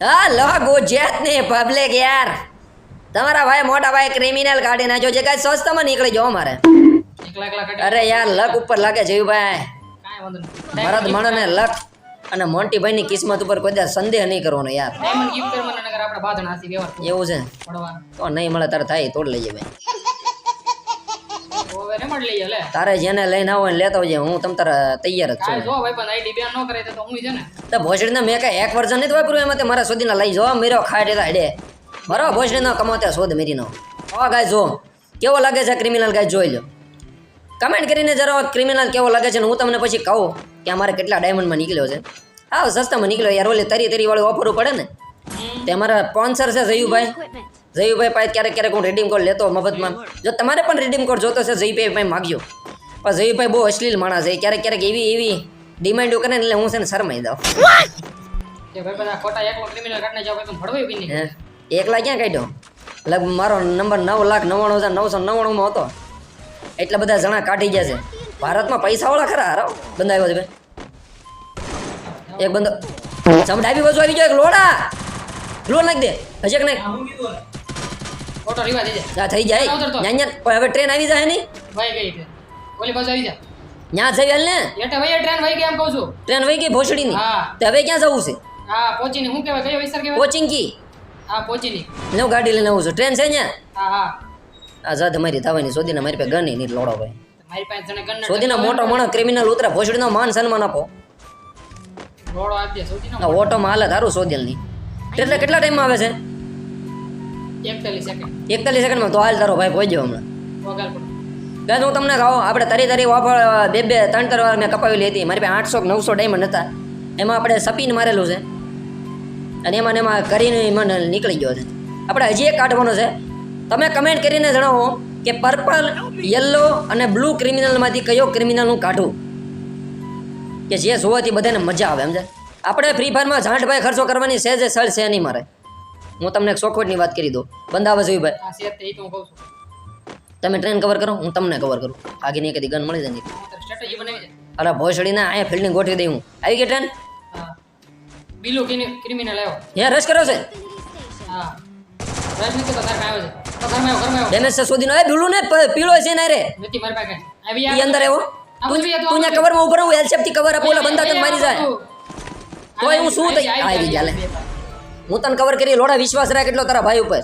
હાલો ગુજરાતની પબ્લિક યાર. તમારા ભાઈ મોટા ભાઈ ક્રિમિનલ કાઢી નાખ્યો છે. કઈ સસ્તામાં નીકળી જાઓ મારે. અરે યાર લક ઉપર લાગે છે ભાઈ. ભરત મણો મણને લક અને મોન્ટી ભાઈ ની કિસ્મત ઉપર કોઈ સંદેહ નહીં કરવાનો યાર. એવું છે? તો નહીં મળે તારે થાય તોડ લઈએ ભાઈ. લે તારે જેને લઈને આવો ને લેતો આવજે હું તમ તારે તૈયાર જ છું. જો ભાઈ પણ આઈડી બેન ન કરે તો હું છે ને. તો ભોસડીને મેં કઈ એક વર્ઝન નથી વાપર્યું એમાં તે મારા સુધીના લઈ જો મેરો ખાટ એલા હેડે. બરાબર ભોસડીનો કમાતા શોધ મેરીનો. ઓ ગાય જો. કેવો લાગે છે ક્રિમિનલ ગાય જોઈ લો. કમેન્ટ કરીને જરા ક્રિમિનલ કેવો લાગે છે ને હું તમને પછી કહું કે અમારે કેટલા ડાયમંડમાં નીકળ્યો છે. હા સસ્તામાં નીકળ્યો યાર ઓલી તરી તરી વાળું ઓફર પડે ને. તે અમારા સ્પોન્સર છે જયુભાઈ. જયુભાઈ પાસે ક્યારેક ક્યારેક હું રીડીમ કોડ લેતો મફતમાં. જો તમારે પણ રીડીમ કોડ જોતો છે જયુભાઈ ભાઈ માગજો પણ જયુભાઈ બહુ અશ્લીલ માણસ છે ક્યારેક ક્યારેક એવી એવી ડિમાન્ડો કરે ને એટલે હું છે ને શરમાઈ દઉં બધા એકલો ક્યાં કાઢ્યો? લગભગ મારો નંબર નવ લાખ નવ્વાણું હજાર નવસો નવ્વાણુંમાં હતો. એટલા બધા જણા કાઢી ગયા છે. ભારતમાં પૈસાવાળા ખરા હારો? બંધ આવ્યો છે ભાઈ એક બંદો સમડાવી બાજુ આવી ગયો એક લોડા. લો નાખ દે. હજેક નાખ. ખોટો રીવા દેજે. આ થઈ જાય. ન્યા ન્યા. હવે ટ્રેન આવી જાય નહીં ભાઈ ગઈ છે ઓલી બાજુ આવી જા. ન્યા જઈ હાલ ને? એટલે ભાઈ ટ્રેન વહી ગઈ એમ કહું છું. ટ્રેન વહી ગઈ ભોસડીની? હા. તો હવે ક્યાં જવું છે? હા પહોંચીને હું કહેવાય? કયો વિસ્તાર કહેવાય? કોચિંગ કી? હા પહોંચીની હું ગાડી લઈને આવું છું. ટ્રેન છે ન્યા? હા હા. આ જા તમારી થવાની સોદીને મારી પાસે ગની નહીં લોડો ભાઈ. મારી પાસે જણે ગન્નર સોદીના મોટો માણસ ક્રિમિનલ ઉતરે ભોસડીનો માન સન્માન આપો. લોડો આપી દે સૌથી આ ઓટોમાં હાલે તારું સોદીલની. એટલે કેટલા ટાઈમમાં આવે છે? એકતાલીસ સેકન્ડ એકતાલીસ સેકન્ડમાં તો હાલ તારો ભાઈ પહોંચ્યો હમણાં. ગાય હું તમને કહું આપણે તરી તરી વાપર બે બે ત્રણ ત્રણ વાર મેં કપાવેલી હતી. મારી પાસે આઠસો નવસો ડાયમંડ હતા. એમાં આપણે સપીન મારેલું છે. અને એમાં એમાં કરીને મને નીકળી ગયો છે. આપણે હજી એક કાઢવાનો છે. તમે કમેન્ટ કરીને જણાવો કે પર્પલ યલો અને બ્લુ ક્રિમિનલમાંથી કયો ક્રિમિનલ હું કાઢું? કે જે જોવાથી બધાને મજા આવે સમજે આપણે ફ્રી ફાયરમાં ઝાંટભાઈ ખર્ચો કરવાની સહેજે સળ છે નહીં મારે. હું તમને એક ચોખવટની વાત કરી દઉં. બંધાવા જોઈ ભાઈ. તમે ટ્રેન કવર કરો હું તમને કવર કરું. આગળની કદી ગન મળી જાય અરે ભોસડીને અહીંયા ફિલ્ડિંગ ગોઠવી દઈ હું. આવી ગઈ ટ્રેન બિલુ ક્રિમિનલ આવ્યો. હે રશ કર્યો છે? હા. રાજનીતિ તો ઘરમાં આવ્યો છે. તો ઘરમાં આવ્યો ઘરમાં આવ્યો. ડેમેજ છે શોધીનો એ બીલું ને પીળો છે ને રે. નથી મારી પાસે આવી ઈ અંદર એવો તું તું કવરમાં ઊભો રહું એલસેપથી કવર આપો ઓલા બંદા તને મારી જાય. તોય હું શું થઈ આવી ગયા લે હું તને કવર કરી લોડા વિશ્વાસ રાખ એટલો તારા ભાઈ ઉપર.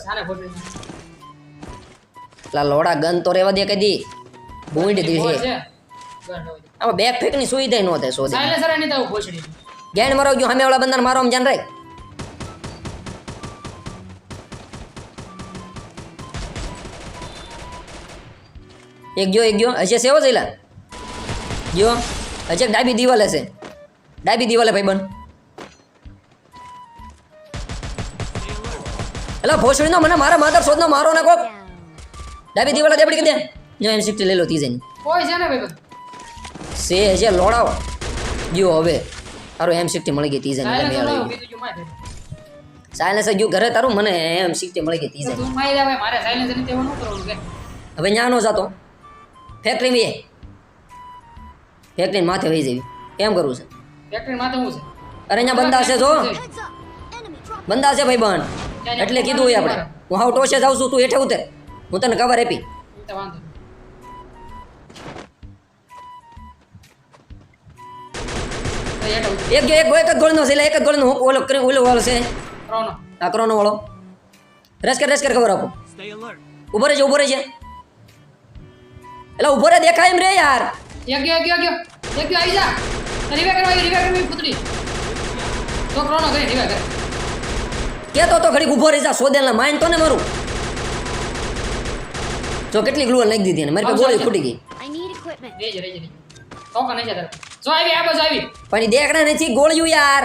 ફોટો લોડા ગન તો રેવા દે કદી બુંડ દી છે. આમાં બેક ફેકની સુવિધા નો થાય ભોસડી ગેણ મારો ગયો સામે વાળા બંદર મારો આમ જાન રાખ. એક ગયો એક ગયો. હશે સેવો જઈલા ગયો. હશે ડાબી દીવાલ હશે. ડાબી દિવાલે ભાઈ બન એલા ભોસડીનો મને મારા માધર શોધનો મારો ને કોક. ડાબી દીવાલા દેબડી કે દે? જો એમ સિક્સટી લઈ લો તીજે કોઈ છે ને ભાઈ સે જે લોડાવ. ગયો હવે. તારો એમ સિક્સટી મળી ગઈ તી જઈને મે આવી સાયલેન્સ ગયું ઘરે તારું? મને એમ સિક્સટી મળી ગઈ તીજે તું માઈ જા મારે સાયલેન્સની તેવું ન કરવાનું કે? હવે ન્યા નો જાતો. ફેક્ટરી મે ફેક્ટરી માથે વહી જવી. કેમ કરવું છે? ફેક્ટરી માથે હું છે? અરે અહીંયા બંદા છે જો. બંદા છે ભાઈ બન એટલે કીધું હોય આપણે. હું હાવ ટોશે જાઉં છું તું હેઠે ઉતર. હું તને કવર આપી. એક જો એક એક જ ગોળનો છે એક જ ગોળનો. ઓલો કરી ઓલો વાળો છે. આ કરવાનો વાળો. રેસ કર રેસ કર ખબર આપો. ઊભો રહેજે ઊભો રહેજે. એટલે ઊભો રે દેખાય એમ રે યાર. એક ગયો એક ગયો એક ગયો. એક ગયો આવી જા. રિવે કરવા રિવે કરવી પુતળી. તો ત્રણનો કરી રિવે કરે. કેતો તો ઘડીક ઊભો રહી જા સોદેલના માઇન તો ને મારું. જો કેટલી ગ્લુઅર નાખી દીધી મારી પાસે ગોળી ફૂટી ગઈ. રેજે રેજે રેજે. તો કે નહીં જતા જો આવી આ બાજુ આવી. પણ દેખડા નથી ગોળ્યું યાર.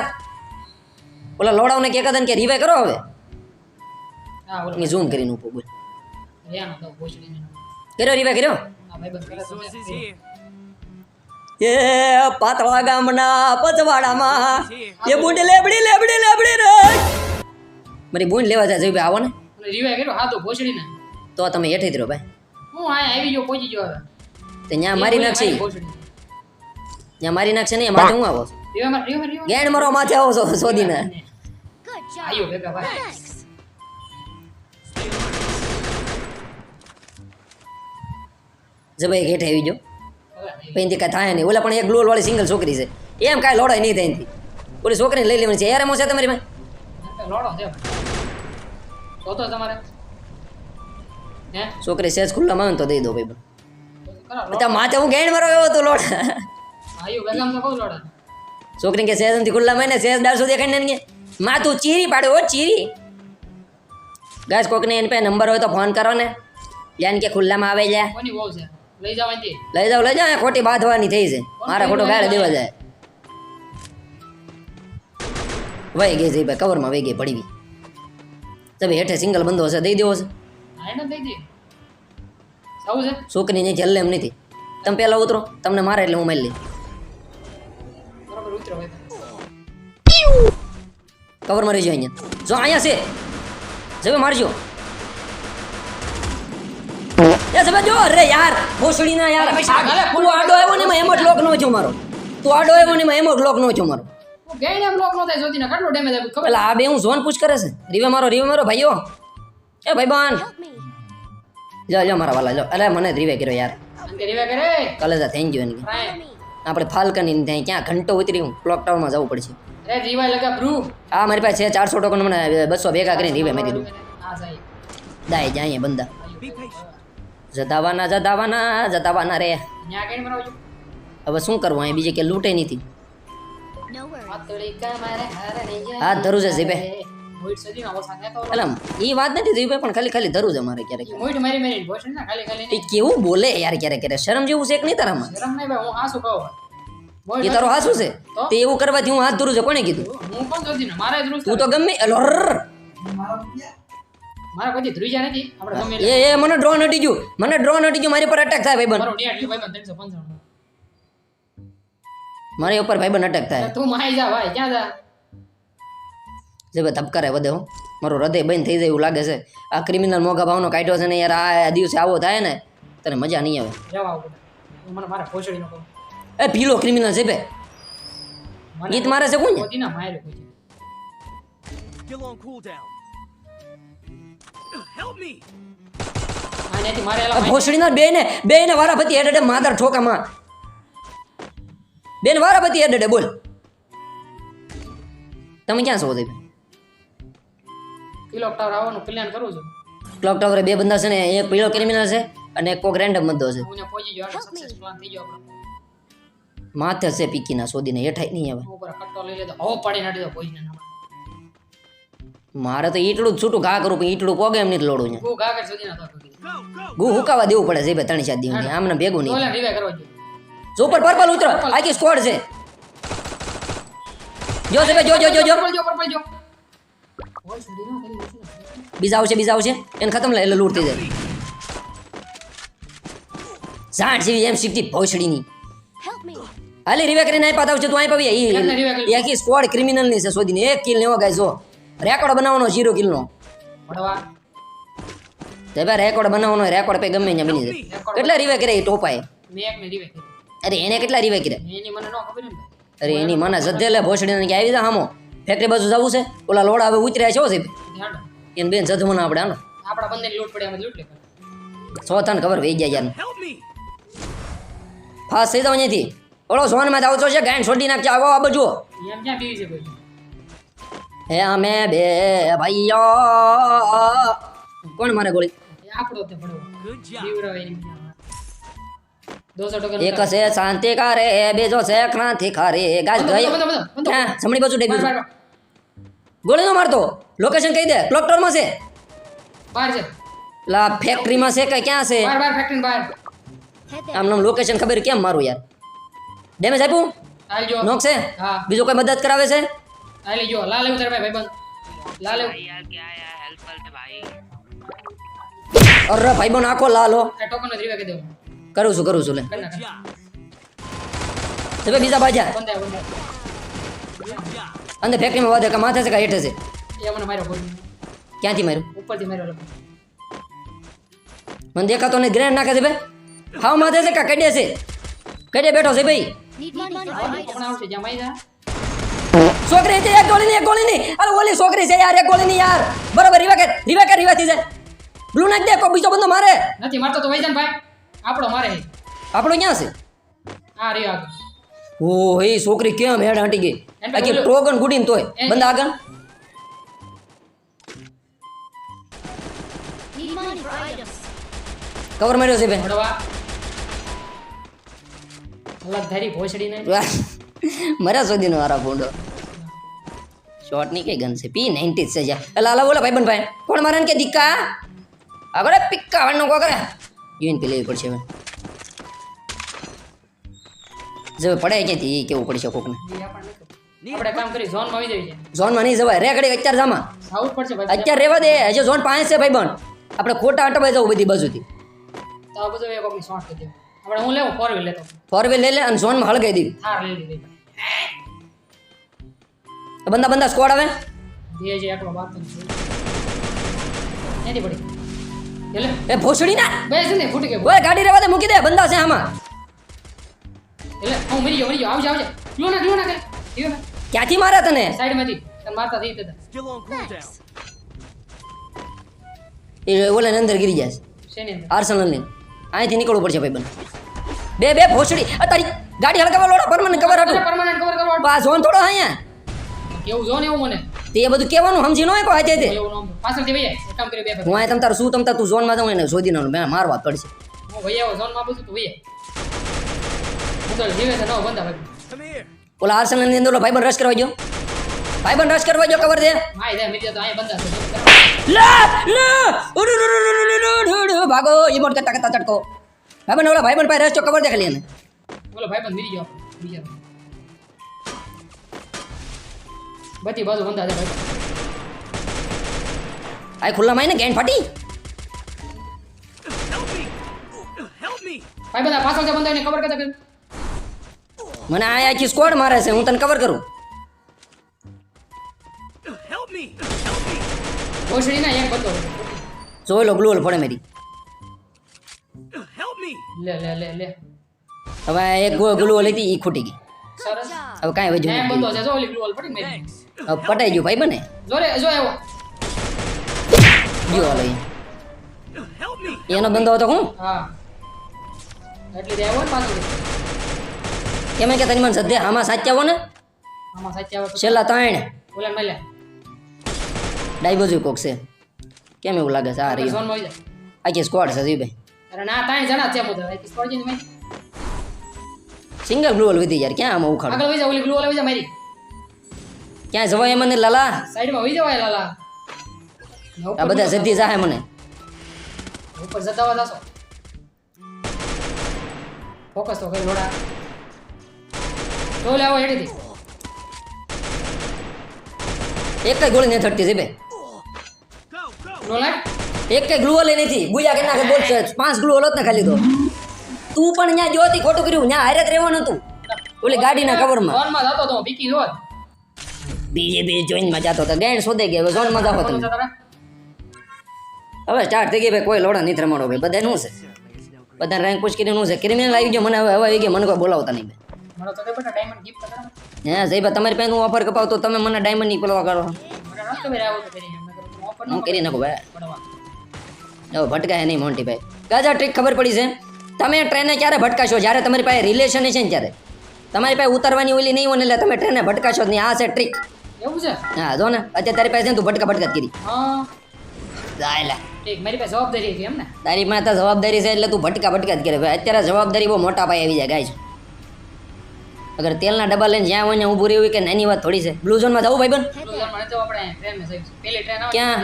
ઓલા લોડાવને કે કદન કે રિવાય કરો હવે? હા ઝૂમ કરીને ઉપર બોલ. રેનો તો ભોસડી કર્યો રિવાય કર્યો. એ પાતળા ગામના પચવાડામાં એ બુંડ લેબડી લેબડી લેબડી રે. મારી બોન લેવા જાય ભાઈ આવો ને. રિવાય કર્યો હા તો ભોસડી ને. તો તમે હેઠી જ રહો ભાઈ. હું આ આવી ગયો પહોંચી ગયો હવે. તે ત્યાં મારી નાખશે. ન્યા ત્યાં મારી નાખશે નહીં માથે હું આવો ગેણ મારો માથે આવો છો સોદીને આયો ભેગા ભાઈ. જબાઈ ઘેઠે આવી જો એનથી કાંઈ થાય નહીં. ઓલા પણ એક ગ્લોલ વાળી સિંગલ છોકરી છે. એમ કાંઈ લોડાય નહીં થાય ઓલી છોકરીને લઈ લેવાની છે. યાર એમ છે તમારી નહીંતર લોડો છે જોતો તમારે? હે? છોકરી સેજ ખુલ્લા માં તો દઈ દો ભાઈ. તો કરો લોડો. ત્યાં માથે હું ગેણ મારો એવો તો લોડ આયો ભેગા તો કહું લોડા છોકરી કે સેજ નથી ખુલ્લામાં ને સેજ દારસો દેખાડીને ને માથું માં તું ચીરી પાડ્યો હો ચીરી. ગાય કોકને એની પાસે નંબર હોય તો ફોન કરો ને. યાન કે ખુલ્લામાં આવે કોની બહુ છે? લઈ જાવ લઈ જાઓ લઈ જાઓ ખોટી બાંધવાની થઈ છે. મારા ખોટો ગાળે દેવા જાય. વહી ગઈ છે ભાઈ કવરમાં વહી ગઈ પડી તમે હેઠે સિંગલ બંધો હશે દઈ દેવો છે. છોકરી નહીં છેલ્લે એમ નથી. તમે પેલા ઉતરો તમને મારે એટલે હું મારી લઈ કવર મારી જો અહીંયા. જો અહીંયા છે. જવે મારજો. એ જવે જો અરે યાર ભોસડીના યાર. પૈસા તું આડો આવ્યો ને એમાં એમ જ લોક નો છો મારો. તું આડો આવ્યો ને એમાં એમ જ લોક નો છો મારો. હું ગઈને એમ લોક નો થાય જોતી ના કેટલો ડેમેજ આપ્યું ખબર? આ બે હું ઝોન પૂછ કરે છે. રીવે મારો રીવે મારો ભાઈઓ. એ ભાઈ બાન. લો લો મારા વાલા જો અરે મને જ રીવે કર્યો યાર. રીવે કરે? કલેજા થેન્ક યુ એની આપણે આપણે ઇન ત્યાં ક્યાં ઘંટો ઉતરી હું ક્લોક ટાવરમાં જવું પડશે. અરે રીવે લગા બ્રુ આ મારી પાસે છે ચારસો ટોકન મને બસો ભેગા કરીને રીવે મેં દીધું હા સાહેબ દાય જાય બંદા જતાવાના જતાવાના જતાવાના રે. હવે શું કરવું અહીં બીજે કે લૂંટે નથી. હાથ ધરું છે એટલે એ વાત નથી જીવે પણ ખાલી ખાલી ધરું છે મારે ક્યારેક મોઈટ મારી મારી ભોસડ ના ખાલી ખાલી એ કેવું બોલે યાર ક્યારેક ક્યારેક? શરમ જેવું છે કે નહીં તારામાં હું એ તારો હાસું છે? તો? એવું કરવાથી હું હાથ ધરું છે કોને કીધું? હું તું તો ગમે. મારા કોઈ ધ્રુજા નથી? એ એ મને ડ્રોન હટી ગયું. મને ડ્રોન હટી ગયું મારી પર અટેક થાય ભાઈ પંચાણું. મારી ઉપર ભાઈબંધ અટેક થાય. તું માઈ જા ભાઈ ક્યાં જા? જે ભાઈ ધબકારે વધે હું. મારું હૃદય બંધ થઈ જાય એવું લાગે છે. આ ક્રિમિનલ મોગા ભાવનો કાઢ્યો છે ને યાર આ દિવસે આવો થાય ને તને મજા નહીં આવે. જવા આવું તું મને મારા ભોસડી નો એ પીલો ક્રિમિનલ છે બે ગીત મારે છે કોણ ભોસડીના બે ને બે ને વારાફતી હેડ હેડે માદર ઠોકામાં. બેન વારાફતી હેડ હેડે બોલ. તમે ક્યાં છો ભાઈ ક્લોક ટાવર આવવાનું પ્લાન કરું છું. ક્લોક ટાવરે બે બંદા છે ને એક પીળો ક્રિમિનલ છે અને એક કોક રેન્ડમ બંદો છે. હું પહોંચી ગયો સક્સેસ પ્લાન થઈ ગયો આપણો. માથે છે પીકીના શોધીને હેઠાઈ નહીં આવે. ઉપર કટ્ટો લઈ લેતો હો પાડી નાખી દો પોઈઝન મારે તો ઈટલું જ છૂટું ઘા કરું પણ ઈટલું પોગે એમ નહીં લોડું! ગુ હુકાવા દેવું પડે છે ભાઈ ત્રણ ચાર દિવસ આમને ભેગું નહીં જો ઉપર પર્પલ ઉતરો. આખી સ્કોડ છે. જો સબે જો જો જો જો. પર્પલ જો ના ને. બીજા આવશે બીજા આવશે. એને ખતમ લે એટલે લૂંટ થઈ જાય. ઝાડ જેવી એમ શીખતી ભોસડીની. હાલી રિવે કરીને આપ્યા તા છે તું આઈ પાવી? એ આખી સ્કોડ ક્રિમિનલની છે શોધીને. એક કિલ લેવો ગાય જો. રેકોર્ડ બનાવવાનો ઝીરો કિલનો નો. તે ભાઈ રેકોર્ડ બનાવવાનો રેકોર્ડ પે ગમે ત્યાં બની જાય. કેટલા રિવે કરે એ ટોપાએ. મેં એકને રિવે કરી અરે એને કેટલા રિવે કીધા એની મને નો ખબર ને અરે એની મને ભોસડી ભોસડીને કે આવી જા હામો. ફેક્ટરી બાજુ જવું છે. ઓલા લોડા હવે ઉતર્યા છે સાહેબ. એને બેન જધમણ આપણે હાલો. આપણા બંને લૂંટ પડે અમે લૂંટ લે સો થાન ખબર વહી ગયા યાર. ફાસ થઈ જાવ અહીંથી ઓલો ઝોનમાં આવતો છે ગાયન છોડી નાખજો. આવો આ બાજુ એમ ક્યાં બીવી છે કોઈ? હે અમે બે ભાઈઓ. કોણ મારે ગોળી? આપણો તે પડો. દોસો ટકા એક છે શાંતિ કારે બીજો છે ક્રાંતિ ખારે ગાજ બંધો, ગયો બંધો, બંધો, બંધો. ક્યાં જમણી બાજુ ડેબી બાર, બાર, ગોળી નો મારતો લોકેશન કહી દે ક્લોક ટાવરમાં છે બાર છે લા ફેક્ટરીમાં છે કે ક્યાં છે બાર બાર ફેક્ટરી બાર Head there. આમ નામ લોકેશન ખબર કેમ મારું યાર ડેમેજ આપ્યું હાલ જો નોક છે હા બીજો કોઈ મદદ કરાવે છે હાલી જો લાલ એવું તારે ભાઈ ભાઈબંધ લાલ એવું અરે ભાઈ બન આખો લાલો આ ટોકન જ રીવે કરી દેવું કરું છું કરું છું, લે. તમે બીજા બાજા. અંદર ફેક્ટરીમાં વધે કે માથે છે કે હેઠે છે? ક્યાંથી માર્યું? ઉપરથી માર્યો મને દેખાતો ને ગ્રેનેડ નાખે છે ભાઈ હાવ માથે છે કે કડે છે? કડે બેઠો છે ભાઈ. છોકરી છે એક ગોળી ની એક ગોળી ની અરે ઓલી છોકરી છે યાર, એક ગોળી ની યાર. બરોબર રીવા કે રીવા કે રીવા થી જાય. બ્લુ નાખ દે, કોઈ બીજો બંદો મારે. નથી મારતો તો વૈજન ભાઈ. આપણો મારે. આપણો ક્યાં છે? આ રે આગળ. ઓ એ છોકરી કેમ હેડ હટી ગઈ? આખી ટોકન ગુડીન તોય. બંદા આગળ. કવર માર્યો છે ભડવા. અલગ ધારી ભોસડી ને મરા સુધીનો વારા ફૂંડો શોટની કઈ ગન છે? પી નાઇન્ટી છે જા. આલા બોલા ભાઈ બન ભાઈ. કોણ મારે કે દિક્કા? આગળ પિક્કા વાળનો કો કરે જોઈને લેવી પડશે હવે. જો પડે ક્યાંથી એ કેવું પડશે કોકને? ઈ આપણને નહીં ખબર. આપણે કામ કરી ઝોનમાં આવી જવી છે ઝોનમાં નહીં જવાય રે ઘડી અત્યારે જામાં. આવું પડશે ભાઈ. અત્યારે રેવા દે હજુ ઝોન પાંચ છે ભાઈ બન આપણે ખોટા અટવાઈ જવું બધી બાજુથી. તો આ બધું એક આપણી શોર્ટ કરી દેવું આપણે હું લેવું? ફોર વ્હીલ લેતો. ફોર વ્હીલ લઈ લે અને હળગાઈ દીધી થાર લઈ લીધી બંદા બંદા સ્કોડ આવે? જે જે આટલો વાત નથી પડી? એટલે એ ભોસડી ના બેસ ને ફૂટી ગયો. ઓય ગાડી રેવા દે મૂકી દે બંદા છે આમાં. એટલે હું મરી ગયો મરી ગયો. આવજે આવજે. ગ્લો ના ગ્લો ના કે ક્યાંથી મારે તને? સાઈડમાંથી તને મારતા થઈ cooldown. એ ઓલા અંદર ગીરી જાય છે. ને આર્સેનલની અહીંથી નીકળવું પડશે ભાઈ બન બે બે ભોસડી. આ તારી ગાડી હળગાવા લોડા પરમાનન્ટ કવર હતું. પરમાનન્ટ કવર કરવા બા ઝોન થોડો અહીંયા. કેવું ઝોન એવું મને? તે એ બધું કહેવાનું સમજી ન હોય કોઈ હાથે તે પાછળથી ભૈયા એક કામ કરી બે હું આ તમ તાર શું તમ તાર તું ઝોનમાં જાઉં એને શોધી નાનું મેં મારવા પડશે હું ભૈયા આવો ઝોનમાં બધું તું ભૈયા હું તો જીવે છે નો બંધા ભાઈ ઓલા આર્સેનલની અંદર ભાઈ બન રશ કરવા ગયો બન રશ કરવા ગયો કવર દે ભાઈ દે મિત્ર તો અહીંયા બંધા છે લા લા ઉડુ, ઉડુ, ઉડુ, ઉડુ, ભાગો ઈમોટ કરતા કરતા ચટકો ભાઈબંધ ઓલા બન પાસે રશ કવર દે ખાલી એને બોલો ભાઈ બન મિરી ગયો બીજા બધી બાજુ બંધા છે ભાઈ. આ ખુલ્લામાં ને ગેન ફાટી. Help me. Help me. ભાઈ બધા પાછળ છે બંધા એને ખબર કરતા કર મને આ આખી સ્કોડ મારે છે હું તને કવર કરું. Help me. Help me. ઓછડી ના એક બતો જોઈ લો ગ્લુઅલ પડે મેરી. લે લે લે લે. હવે એક હોલ હતી ઈ ખૂટી ગઈ. સરસ. હવે કાંઈ વજુ બંધો છે જો ઓલી ગ્લુઅલ પડી મેરી. પટાઈ ગયું ભાઈ બને. જો ગયો હાલો. એનો બંધો હતો હું? હા. એટલી ને કેમ કે તને મને સદ્ય આમાં સાચ્યાવો ને? આમાં છેલ્લા ત્રણ. ઓલા મળ્યા કોક છે. કેમ એવું લાગે છે? આ રહી આખી સ્કોડ છે જીભાઈ અરે ના જણા છે સિંગલ ગ્લુઅલ વધી યાર ક્યાં આમાં ઉખાડ? આગળ વઈ જા ઓલી ગ્લુઅલ આવી જા મારી. ક્યાં જવાય મને લાલા? સાઈડમાં વઈ જવાય લાલા. આ બધા સદ્ય જાહે મને. ઉપર જતા જાશો ફોકસ તો કરી લોડા તો લાવો હેડીથી. એક કઈ ગોળી નથી. નો લાગ એક કઈ ગ્લુઅલ નથી ગુયા કે નાખે બોલ પાંચ ગ્લુઓ હોત ને ખાલી તો. તું પણ ત્યાં જોતી ખોટું કર્યું. ત્યાં હારે જ રહેવાનું હતું. ઓલી ગાડીના કવરમાં ઝોનમાં જતો તો બીકી રોજ બીજે બીજે જોઈનમાં જતો હતો ગેણ શોધે ગયા હવે ઝોનમાં જાવ તમે હવે સ્ટાર્ટ થઈ ગઈ ભાઈ કોઈ લોડા નથી રમાડો ભાઈ બધા શું છે. બધા રેન્ક પૂછ કરીને શું છે. ક્રિમિનલ આવી ગયો મને હવે હવે આવી ગયો મને કોઈ બોલાવતા નહીં ભાઈ. મારો તો તે બેટા ડાયમંડ ગિફ્ટ કરા હે જઈ ભાઈ તમારી પાસે હું ઓફર કપાવ તો તમે મને ડાયમંડની પેલો કરો મને નતો ખબર આવું તો કરી મેં કીધું ઓપન હું કરી નાખું ભાઈ. પડવા. હવે ભટકાય નહીં મોન્ટી ભાઈ. ગાજા ટ્રીક ખબર પડી છે? તમે ટ્રેને ક્યારે ભટકાશો? જ્યારે તમારી પાસે રિલેશન છે ને ત્યારે. તમારી પાસે ઉતરવાની ઓલી નહીં હોય ને એટલે તમે ટ્રેને ભટકાશો જ નહીં. આ છે ટ્રીક એવું છે? હા જો ને અત્યારે તારી પાસે તું ભટકા ભટકા કરી. હા. જાયલા ઠીક મારી પાસે જવાબદારી હતી એમ ને? તારી પાસે જવાબદારી છે એટલે તું ભટકા ભટકા જ કરે. ભાઈ અત્યારે જવાબદારી બહુ મોટા પાયે આવી જાય ગાય અગર તેલના ડબ્બા લઈને જ્યાં હોય ઊભું રહેવું કે નાની વાત થોડી છે. બ્લુ ઝોનમાં જવું ભાઈ આવે ક્યાં?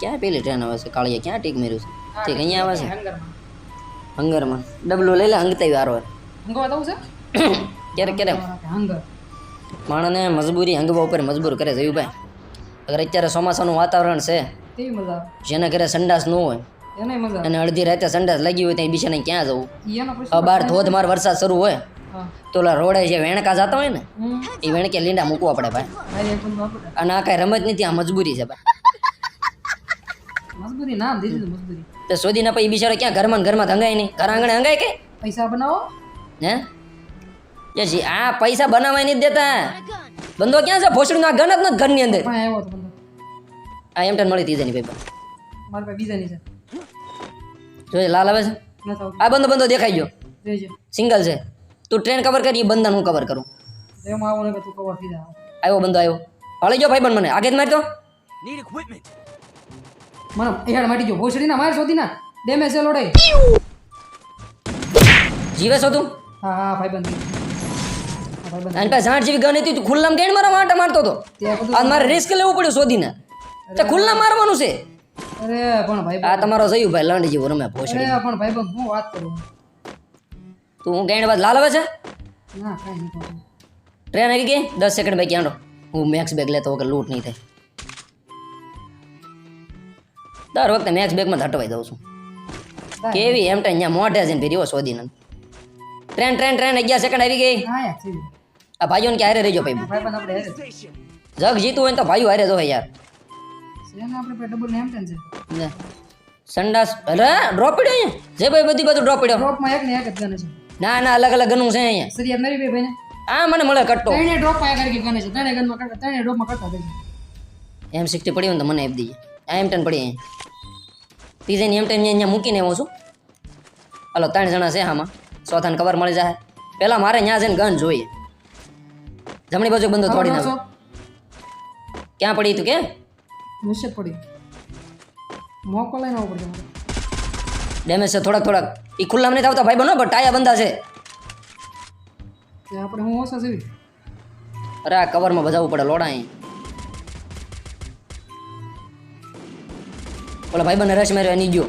ક્યાં પેલી ટ્રેન આવે છે? કાળીએ ક્યાં ટીક મેર્યું છે? ઠીક અહીંયા આવે છે. હંગરમાં હંગરમાં ડબલું લઈ લે હંગતાઈ વારો હંગવા દઉં છે? ક્યારેક ક્યારેક. હંગર માણસને મજબૂરી હંગવા ઉપર મજબૂર કરે છે ભાઈ. અગર અત્યારે ચોમાસાનું વાતાવરણ છે જેના ઘરે સંડાસ ન હોય અને અડધી રાતે સંડાસ લાગી હોય ત્યાં બીજાને ક્યાં જવું? બહાર ધોધમાર વરસાદ શરૂ હોય તો ઓલા રોડે જે વેણકા જતા હોય ને એ વેણકે લીંડા મૂકવા પડે ભાઈ. અને આ કાંઈ રમત નથી આ મજબૂરી છે ભાઈ. મજબૂરી નામ દીધી મજબૂરી. તો શોધી ના પછી બિચારો ક્યાં ઘરમાં ઘરમાં હંગાય નહીં? ઘર આંગણે હંગાય કે? પૈસા બનાવો? હે? એ જી આ પૈસા બનાવવા નહીં દેતા. બંદો ક્યાં છે? ભોસડીનો ના ગન જ નથી ઘરની અંદર. પણ આવ્યો હતો આ એમ મળી હતી જેની ભાઈ મારા પાસે બીજાની છે. જોઈએ લાલ આવે છે? આ બંદો બંદો દેખાઈ ગયો. સિંગલ છે. તું ટ્રેન કવર કરી એ બંદન હું કવર કરું. એમ આવો ને તું કવર થઈ જા આવ્યો બંદો આવ્યો. હળી ગયો ભાઈ મને. આગે જ મારતો. નીડ ઇક્વિપમેન્ટ મને હેડ માટી ગયો. ભોસડી ના માર શોધી ના ડેમેજ છે લોડે. જીવે છો તું હા હા ભાઈ બંધ ભાઈ પછી સાઠ જેવી ગન હતી તું ખુલ્લામાં ગેણ મારા માટે મારતો હતો? આ મારે રિસ્ક લેવું પડ્યું શોધીને. તે ખુલ્લા મારવાનું છે. અરે પણ ભાઈ આ તમારો સહી ભાઈ લાંડી જેવો રમે ભોસડી અરે પણ ભાઈ હું વાત કરું? તું હું ગેણ બાદ લાલ આવે છે? ના કાઈ નહીં ટ્રેન આવી ગઈ? દસ સેકન્ડ બાકી આંડો હું મેક્સ બેગ લેતો વગર લૂંટ નહીં થાય. દર વખતે મેક્સ બેગમાં ધટવાઈ દઉં છું. કેવી એમ ટાઈ અહીંયા મોઢે જઈને ફેરી શોધીને. ટ્રેન ટ્રેન ટ્રેન અગિયાર સેકન્ડ આવી ગઈ. આ ભાઈઓને કે હારે રહેજો ભાઈ? ભાઈ બંધ આપણે હેરે. જગ જીતું હોય ને તો ભાઈઓ હારે જો યાર. ને આપણે પાસે ડબલ નેમ ટેન છે સંડાસ અરે ડ્રોપ પડ્યો અહીંયા? જે ભાઈ બધી બધું ડ્રોપ પડ્યો. ડ્રોપમાં એક ને એક જ ગન છે. ના ના અલગ અલગ ગનું છે અહીંયા. સરિયા મારી ભાઈ ભાઈને. આ મને મળે કટ્ટો. ત્રણે ડ્રોપમાં એક કરી ગન છે. ત્રણે ગનમાં કરતા ત્રણે ડ્રોપમાં કટ્ટો દે એમ સિક્સટી પડી હોય તો મને આપી દીજે. આ એમ ટેન પડી અહીંયા. ને એમ ટેન અહીંયા મૂકીને આવું છું. હાલો ત્રણ જણા છે આમાં. ચોથાને કવર મળી જાય પહેલાં મારે ત્યાં જઈને ગન જોઈએ. જમણી બાજુ બંધ થોડી તોડી નાખો. ક્યાં પડી તું કે? નીચે પડી. મોકો લઈને આવો પડશે ડેમેજ છે થોડાક થોડાક. એ ખુલ્લામાં નથી આવતા ભાઈ બનો પણ ટાયા બંધા છે. આપણે હું ઓછા જેવી? અરે આ કવરમાં બજાવવું પડે લોડા અહીં. ઓલા ભાઈ બંને રશ માર્યો એની ગયો.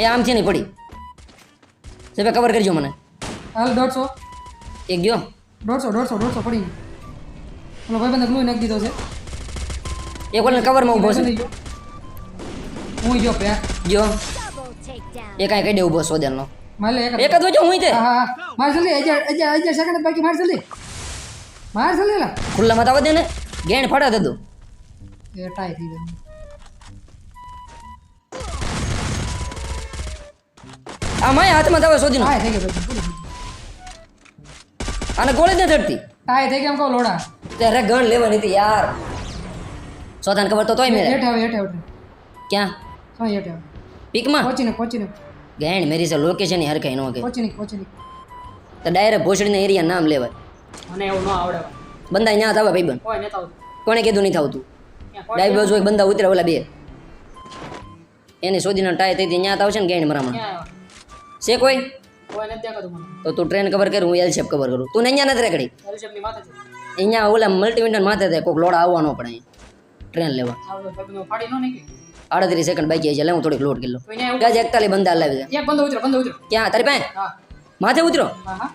એ આમથી નહીં પડી. સાહેબ કવર કરજો મને. હાલ દોઢસો એક ગયો. દોઢસો દોઢસો દોઢસો પડી ઓલો ભાઈ બંધ ગ્લુ નાખી દીધો છે. એક ઓલા કવરમાં ઊભો છે. હું જો પે. જો. એ કાઈ કહી દે ઊભો સોદેલનો મારે એક જ. એક જ વજો હું તે હા હા હા. માર જલ્દી અગિયાર અગિયાર અગિયાર સેકન્ડ બાકી માર જલ્દી માર જલ્દી લા ખુલ્લામાં તો આવવા દે ને ગેણ ફાડા દે દો એ ટાઈ થઈ ગયો. આ માય હાથમાં તો આવે શોધીનો. ટાઈ થઈ ગઈ આને ગોળી નથી ચડતી ટાઈ થઈ ગઈ કહો લોડા. ત્યારે ગણ લેવાની હતી યાર. સોધાને ખબર તો તોય મેરે હેઠ આવે હેઠ આવે ક્યાં? હા હેઠ આવે. પીકમાં? પહોંચીને પહોંચીને ગેણ મેરી છે લોકેશન હર કઈ નો કે. પહોંચીને પહોંચીને તો ડાયરેક્ટ ભોસડીના એરિયા નામ લેવાય. મને એવું ન આવડે. બંદા અહીંયા જ ભાઈ બન કોઈ કોણે કીધું નહીં થાવતું? ડાઈ બાજુ એક બંદા ઉતરે ઓલા બે. એને શોધીનો ટાય થઈ ત્યાં આવશે ને ગેણ મરામણ છે કોઈ? તો તું ટ્રેન કવર કર હું એલ શેપ કવર કરું. તું અહીંયા નથી રેકડી અહીંયા ઓલા મલ્ટીમિન્ટર માથે થાય કોઈક લોડ આવવાનો પડે ટ્રેન લેવા. ન આડત્રીસ સેકન્ડ બાકી છે લે હું થોડીક લોડ કિલો ગજ એકતાલી બંદા લાવી દે. ક્યાં? તારી પાસે? માથે ઉતરો?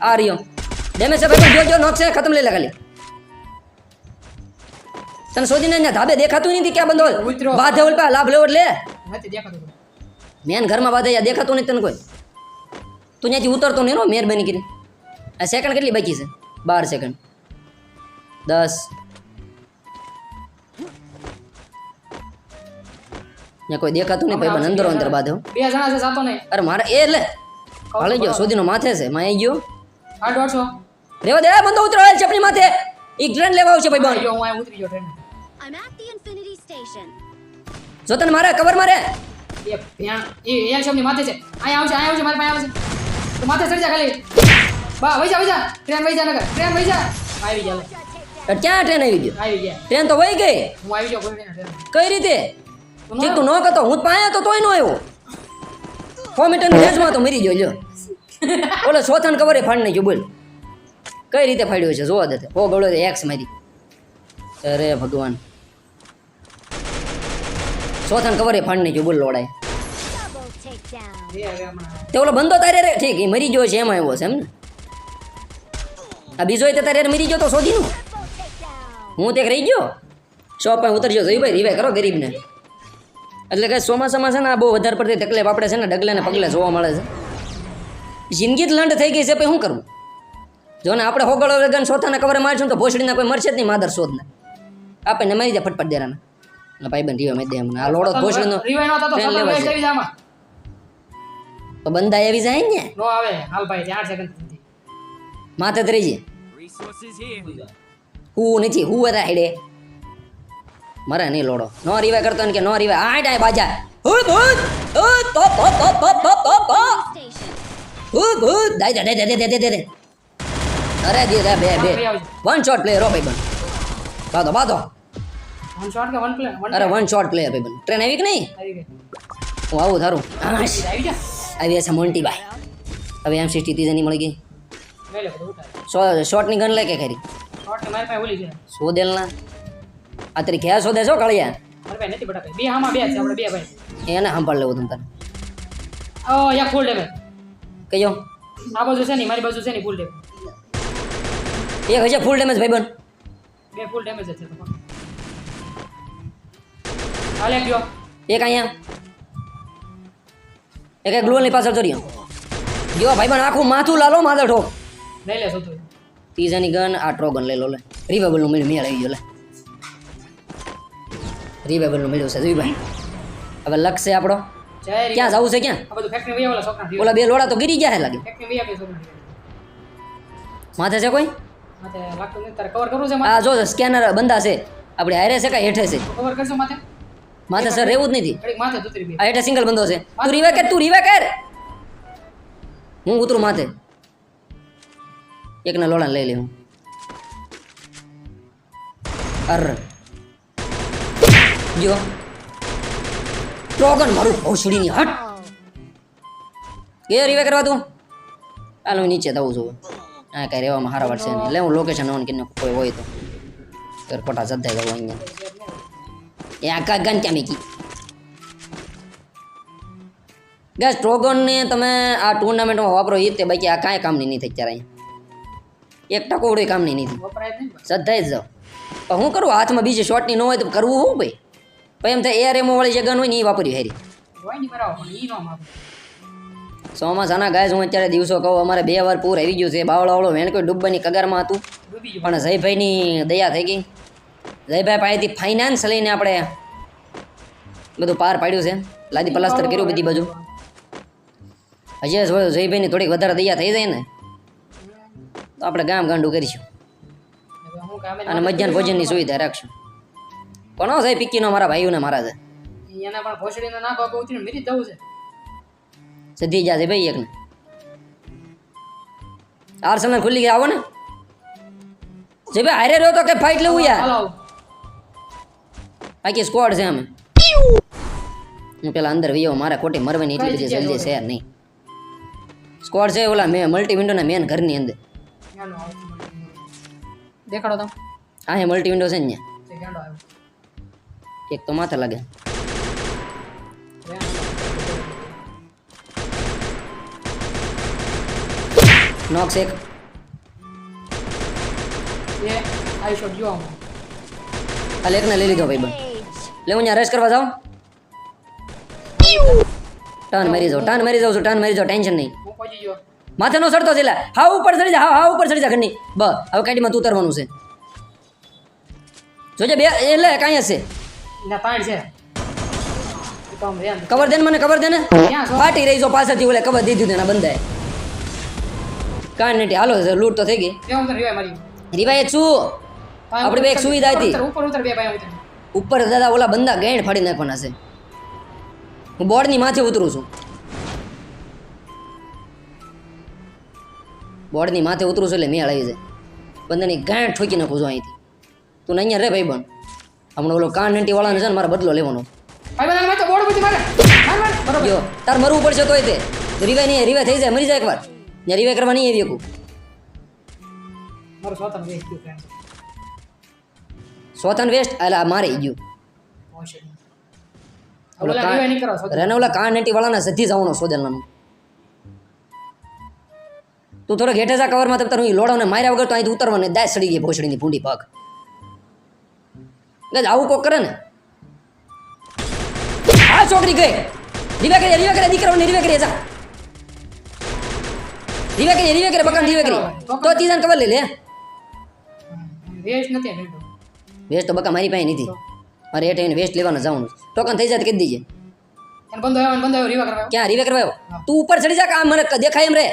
આ રહ્યો. ડેમેજ છે ભાઈ જો જો નોક છે ખતમ લઈ લે ખાલી. તને શોધીને અહીંયા ધાબે દેખાતું નથી ક્યાં બંધો હોય? બાધે ઓલ પા લાભ લેવો લે મેન ઘરમાં બાધે દેખાતું નથી તને કોઈ. તું ત્યાંથી ઉતરતો નહીં રો મહેરબાની કરી આ સેકન્ડ કેટલી બાકી છે? બાર સેકન્ડ દસ. ત્યાં કોઈ દેખાતું નહીં ભાઈ અંદર અંદર બાદ હો. બે જણા છે સાતો નહીં. અરે મારે એ લે. હાલે ગયો શોધીનો માથે છે માં આવી ગયો. આ દોઢસો રેવા દે બંદો બંધો ઉતરો હાલ ચપડી માથે. ઈ ટ્રેન લેવા આવશે ભાઈ બંધ ગયો હું ઉતરી ગયો train I am at the infinity station જો તને મારે કવર મારે. એ ભ્યા એ એલશેપની માથે છે. અહીંયા આવશે અહીંયા આવશે મારે પાસે આવશે તો માથે ચડી જા ખાલી. બા વઈ જા વઈ જા. ટ્રેન વઈ જા નગર ટ્રેન વઈ જા. આવી જા ક્યાં ટ્રેન આવી ગયો? આવી ગયા. ટ્રેન તો વઈ ગઈ. હું આવી ગયો કઈ રીતે? તું ન ઠીક તું ન કરતો હું પાયા તો તોય ન આવ્યો. સો મીટરની રેન્જમાં તો મરી ગયો લ્યો સોથન ચોથાને કવર ફાડી નાખ્યું બોલ. કઈ રીતે ફાડ્યો છે? જોવા દે હો ગળો એક્સ મારી. અરે ભગવાન. સોથન કવરે ફાડી નાખ્યું બોલ લોડાય. તે ઓલો બંધો તારે રે ઠીક એ મરી ગયો છે એમ આવ્યો છે એમ ને. આ બીજો તે તારે મરી ગયો તો શોધી નું હું તે રહી ગયો? શોપ પર ઉતરજો જઈ ભાઈ રિવાય કરો ગરીબને. એટલે કે ચોમાસામાં છે ને આ બહુ વધારે પડતી તકલીફ આપણે છે ને ડગલે ને પગલે જોવા મળે છે. જિંદગી જ લંડ થઈ ગઈ છે પછી શું કરવું જો ને આપણે હોગળો વેગન સોથાના કવરે મારશું તો ભોસડીના કોઈ મરશે જ નહીં માદર શોધને. આપણને મરી જાય ફટફટ દેરાના ભાઈ બંધ રીવા મેં દે આ લોડો ભોસડીનો ટ્રેન લેવા છે. તો બંદા આવી જાય ને? નો આવે. હાલ ભાઈ 8 સેકન્ડ સુધી. માથે જ. રહીજે Resources here. હું નથી હું હતા હેડે? મારે નહીં લોડો. નો રીવા કરતો ને કે નો રીવા આ ડાય બાજા. હુત હુત હુત તો તો તો તો તો તો તો. હુત હુત દાઈ દે દે દે દે દે દે દે અરે દે દે બે. બે વન શોટ પ્લેયર હો બન. બાદો બાદો વન શોટ કે વન પ્લેયર અરે વન શોટ પ્લેયર ભાઈ બન. ટ્રેન આવી કે નહીં? આવી ગઈ. હું આવું ધારું. આવી જા. આવી છે મોન્ટીભાઈ હવે એમ સિક્સટી ત્રીસની મળી ગઈ. શોટ શોટની ગન લે કે ખરી? ને સોદેલના? આ તરી ઘેર સોદે છો કળિયા? ભાઈ. એને સાંભળ લેવું તમ તારે ફૂલ ડેમેજ કયો? આ બાજુ છે નહીં મારી બાજુ છે ને ફૂલ ડેમેજ એક હશે ફૂલ ડેમેજ ભાઈબંધ. બે ફૂલ ડેમેજ જ છે તો પણ. હાલે ગયો. એક અહીંયા. એક એક ની પાછળ રહ્યો જો પણ આખું માથું લાલો માથે ઠોક લઈ લે સોતું ત્રીજાની ગન આ ટ્રોગન લઈ લો લે. રિવેબલનું મળ્યું મેળ આવી ગયો લે. રિવેબલનું મળ્યું છે જોઈભાઈ હવે લક્ષ છે આપણો. ક્યાં જવું છે ક્યાં? આ બધું ફેક્ટરી વહી ઓલા છોકરા ઓલા બે લોડા તો ગીરી ગયા લાગે. માથે છે કોઈ? માથે લાગતું નથી તારે કવર કરવું છે આ જો સ્કેનર બંધા છે. આપણે હારે છે કે હેઠે છે? કવર કરશો માથે. માથે સર રહેવું જ નથી. આ એટલે સિંગલ બંધો છે. તું રીવા કર તું રીવા કર. હું ઉતરું માથે. એકના લોડા લઈ લે હું અર. જો. ટ્રોગન મારું ભોસડીની હટ. કે રીવે કરવા તું. હાલ હું નીચે દઉં છું. હા કઈ રહેવામાં હારા વાળશે નહીં. લે હું લોકેશન ઓન કરીને કોઈ હોય તો. ફેર જતા જવું અહીંયા. એ આખા ગન ક્યાં મેકી ગેસ ટ્રોગનને તમે આ ટુર્નામેન્ટમાં વાપરો એ તે બાકી આ કાંઈ કામની નહીં થઈ અત્યારે એક ટકોડું કામની નહીં થઈ વપરાય જ પણ હું કરું? હાથમાં બીજી શોર્ટની ન હોય તો કરવું હું ભાઈ? પછી એમ થાય એર એમો વાળી જગ્યા હોય ને એ વાપરી હેરી. ચોમાસાના ગાય હું અત્યારે દિવસો કહું અમારે બે વાર પૂર આવી ગયું છે. બાવળો વાળો વેણ કોઈ ડૂબવાની કગારમાં હતું. પણ જયભાઈની દયા થઈ ગઈ. જયભાઈ પાસેથી ફાઇનાન્સ લઈને આપણે બધું પાર પાડ્યું છે. લાદી પ્લાસ્ટર કર્યું બધી બાજુ. હજી જયભાઈની થોડીક વધારે દયા થઈ જાય ને તો આપણે ગામ ગાંડું કરીશું. અને મધ્યાહન ભોજનની સુવિધા રાખશું. પણ છે પિક્કીનો મારા ભાઈઓને મારા છે. સધી જશે ભાઈ એકને. આર્સેનલ ખુલ્લી ગયા આવો ને. જે ભાઈ હારે રહ્યો તો કે ફાઇટ લેવું યાર. બાકી સ્કોડ છે અમે. હું પેલા અંદર વિયો મારે ખોટી મરવાની એટલી બધી જલ્દી છે નહીં સ્કોડ છે ઓલા મેં મલ્ટી વિન્ડોના મેન ઘરની અંદર. દેખાડો તમે હા હે મલ્ટી વિન્ડો છે ને એક તો માથે લાગે. નોક્સ એક. એ આઈ શોટ યુ આમ. હાલ એકને લઈ લીધો ભાઈ Age. લે હું રેસ કરવા જાઉં? ટર્ન મારી જાઉં ટર્ન મારી જાઉં છું ટર્ન મારી જાઉં ટેન્શન નહીં. માથે નો સડતો છે હા ઉપર ચડી જા હા હા ઉપર ચડી જા ઘરની. બ હવે કાઢીમાં તું ઉતરવાનું છે. જોજે બે એટલે કાંઈ હશે. છે. કવર દે ને મને કવર દે ને. ફાટી રહી જો પાછળથી ઓલે કવર દીધું તેના બંધાય કાંઈ નથી હાલો લૂંટ તો થઈ ગઈ. રિવાય મારી. રિવાય શું આપણી બે એક સુવિધા હતી. ઉપર ઉતર બે ભાઈ ઉતર. ઉપર દાદા ઓલા બંદા ગેણ ફાડી નાખવાના છે. હું બોર્ડની માથે ઉતરું છું. બોર્ડની માથે ઉતરું છું એટલે મેળ આવી જાય. બંદાની ગાંઠ ઠોકી નાખું છું અહીંથી. તું ને અહીંયા રે ભાઈ બન હમણાં ઓલો કાન નંટી વાળાને છે ને મારે બદલો લેવાનો. તો તાર મરવું પડશે તોય તે. રિવાય નહીં રિવાય થઈ જાય મરી જાય એકવાર. ને રિવાય કરવા નહીં આવી શકું. મારું સ્વતંત્ર સ્વતન વેસ્ટ એટલે આ મારે ગયું. ભોસડી ઓલો ઓલા રિવાય નહીં કરો સ્વતંત્ર રેને ઓલા કાન નંટી વાળાના સધી જવાનો સોદેલનાનું તું થોડો ઘેઠે જા કવરમાં તો તારું લોડાને માર્યા વગર તો અહીંથી ઉતરવાને દાય સડી ગઈ ભોસડીની ભૂંડી પગ ગજ આવું કોક કરે ને. આ છોકરી ગઈ. રીવે કરી રીવે કરે દીકરાઓને રીવે કરી જા. રીવે કરી રીવે કરી બકાન રીવે કરી તો તીજાને કવર લઈ લે. વેસ્ટ નથી વેસ્ટ તો બકા મારી પાસે નથી. મારે એ ટાઈમે વેસ્ટ લેવાનું જવાનું ટોકન થઈ જાય કહી દીજે. ક્યાં રીવે કરવા તું ઉપર ચડી જા કામ મને દેખાય એમ રે.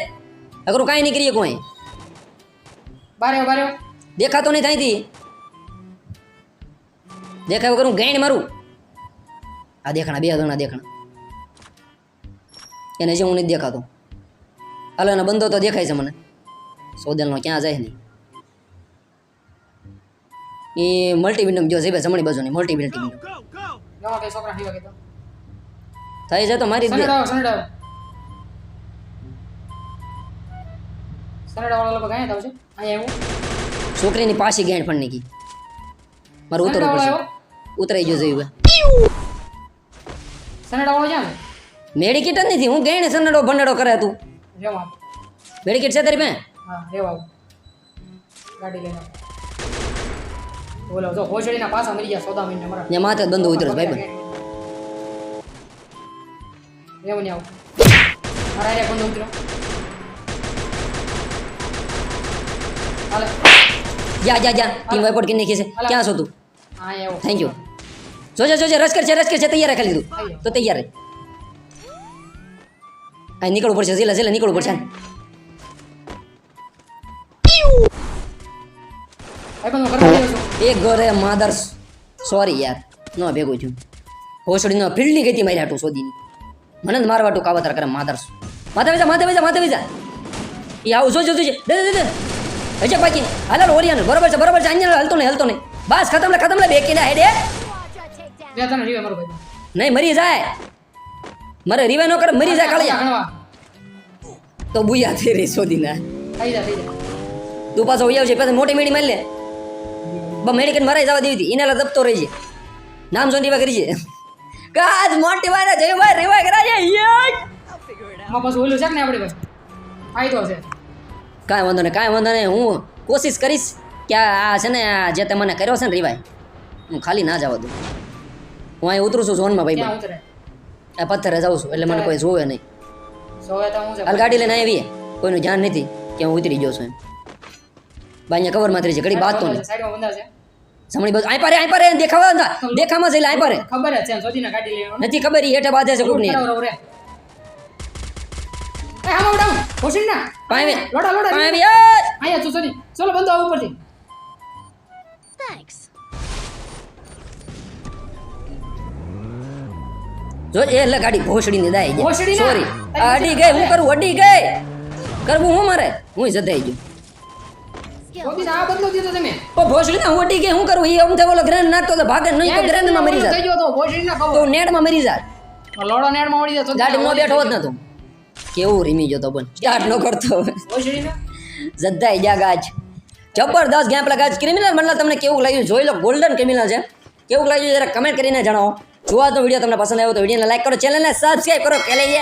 અગર કાંઈ નહીં કરીએ કોઈ. બારે બારે દેખાતો નહીં થાયથી દેખાય વગર હું ગેણ મારું. આ દેખાણા બે ગણા દેખાણા. એને જે હું નથી દેખાતો. એનો બંધો તો દેખાય છે મને. સોદેલનો ક્યાં જાય નહીં એ મલ્ટી વિન્ડમ જો છે જમણી બાજુની મલ્ટી વિન્ડમ થઈ જાય તો મારી દે છોકરીની પાછી ગાંઠ પણ નીકી મારે ઉતરવું વાળો પડશે ઉતરાઈ ગયો જોયું મેડિકેટ જ નથી. હું ગેણ સનડો ભંડડો કરે તું. મેડિકેટ છે તારી પાસે? હા રેવા આવું. ગાડી લઈને. બોલો જો હોશડીના પાછા મરી ગયા સોદા મહિને મારા ને માથે બંધો ઉતરે ભાઈ ભાઈ. રેવું નહીં આવું. મારા રે બંધ ઉતરો હાલે. જા જા જા. ટીમ વાઇપોટ કરી નાખી છે. ક્યાં છો તું? હા અહીંયા થેન્ક યુ જોજે જોજે રસ કર છે રસ કર છે. તૈયાર રાખી લીધું. તો તૈયાર રહે. આ નીકળવું પડશે ઝીલા ઝીલા નીકળવું પડશે. ભાઈ બંધ એક ગોરે માદર સોરી યાર ન ભેગું છું ભોસડીનો ફિલ્ડની ગઈ મારી હાટું શોધીની. મને જ મારવાટું કાવતર કરે માદર્સ માથે વેજા માથે વેજા માથે વેજા. એ આવું જોજો જોજે. દે દે દે હજે બાકી હાલ ઓરિયાન. બરોબર છે બરોબર છે. અહીંયા હલતો નહીં હલતો નહીં. બસ ખતમ લે ખતમ લે. બેકી ના હેડે. નહીં મરી જાય. મારે રીવે ન કરે મરી જાય કાળિયા. તો બુયા થઈ રહી શોધી ના થઈ જાય થઈ તું પાછો છે પછી મોટી મેડી મારી લે. મેડિકલ મરાઈ જવા દેવી હતી. એના દબતો રહી છે. નામ જોઈને રીવા કરી છે. કાજ મોટી વાળા જય ભાઈ રીવા કરાય આમાં પાછું ઓલું છે ને આપણે બસ ફાયદો છે. કાંઈ વાંધો નહીં કાંઈ વાંધો નહીં. હું કોશિશ કરીશ કે આ છે ને આ જે તે મને કર્યો છે ને રીવાય હું ખાલી ના જવા દઉં. હું અહીં ઉતરું છું ઝોનમાં ભાઈ આ પથ્થરે જાઉં છું એટલે મને કોઈ જોવે નહીં. હાલ ગાડી લઈને આવીએ. કોઈનું ધ્યાન નથી કે હું ઉતરી ગયો છું એમ. ભાઈ કવર માત્ર છે ઘડી બાતો તો નહીં સાઈડમાં બંધા બાજુ આઈ પારે આઈ પારે દેખાવા ના દેખામાં જઈ આઈ પારે. ખબર છે છે સોજીને કાઢી લેવાનું નથી ખબર ઈ હેઠે બાંધે છે કોકની એ હામો ઉડાવ. હોશિન ના. પાવે લોડા લોડા. પાવે એ! આયા તું સોજી ચલો બંધો આવું ઉપરથી. થેન્ક્સ જો એ લે ગાડી ભોસડીને દાઈ જાય સોરી અડી ગઈ હું કરું અડી ગઈ. કરવું હું મારે? હું જતાઈ ગયો. ભોસડી ના હું અડી હું કરું? ઈ અમથે ઓલો ગ્રેન્ડ નાખતો તો ભાગે નહીં તો ગ્રેન્ડમાં મરી જાય તો હોશિન ના કહો તો નેડમાં મરી જાય લોડો નેડમાં ઓડી જાય ગાડી નો બેઠો હોત ને તું. કેવું રીમી ગયો તો સ્ટાર્ટ નો કરતો જદ્દાઈ જા જબરદસ્ત ગેમ ગાજ ક્રિમિનલ મતલબ તમને કેવું લાગ્યું? જોઈ લો ગોલ્ડન ક્રિમિનલ છે. કેવું લાગ્યું? જરા કમેન્ટ કરીને જણાવો. જોવા તો વીડિયો તમને પસંદ આવ્યો તો વિડીયોને લાઈક કરો ચેનલને સબસ્ક્રાઈબ કરો કે લઈએ.